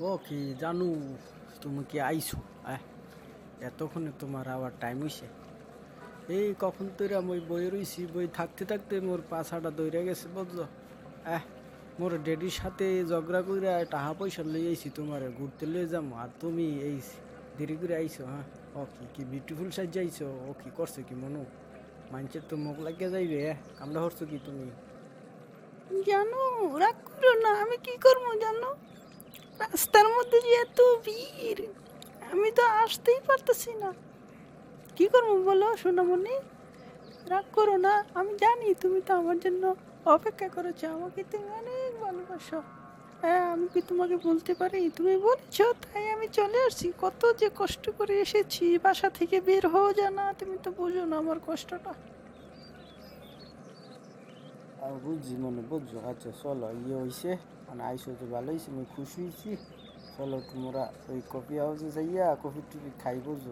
ও কি জানু, তুমি কি আহ, এতক্ষণে তোমার আবার টাইম হইছে। এই কখন তৈরা মই বই রইছি, বই থাকতে থাকতে মোর পাছাটা দৌড়ে গেছে, বুঝছ? আহ, মোর ডেডির সাথে ঝগড়া করে টাকা পয়সা লই আইছি, তোমার ঘুরতে লয়ে যাম, আর তুমি এই দেরি করে আইছো হ্যাঁ? ও কি কি বিউটিফুল সাইজ আইছো, ও কি করছ কি মনু? মানুষের তো মুখ লাগিয়ে যাইবে কামড়া হরছো কি তুমি? জানো, রাগ করো না, আমি কি করব জানো? রাস্তার মধ্যে যে এত ভিড়, আমি তো আসতেই পারতেছি না। কি করব বলো, সোনামণি? রাগ করো না, আমি জানি তুমি তো আমার জন্য অপেক্ষা করেছ, আমাকে তুমি অনেক ভালোবাসো। হ্যাঁ আমি কি তোমাকে বলতে পারি? তুমি বলেছ, তাই আমি চলে আসছি। কত যে কষ্ট করে এসেছি, বাসা থেকে বের হওয়া যায় না তুমি তো বুঝো না আমার কষ্টটা। আর বুঝছি মনে বুঝছ আচ্ছা চলো ইয়ে হয়েছে মানে আইসো তো ভালো হয়েছে আমি খুশি হয়েছি চলো, তোমরা ওই কফি হাউসে যাইয়া কফি টফি খাই বুঝছ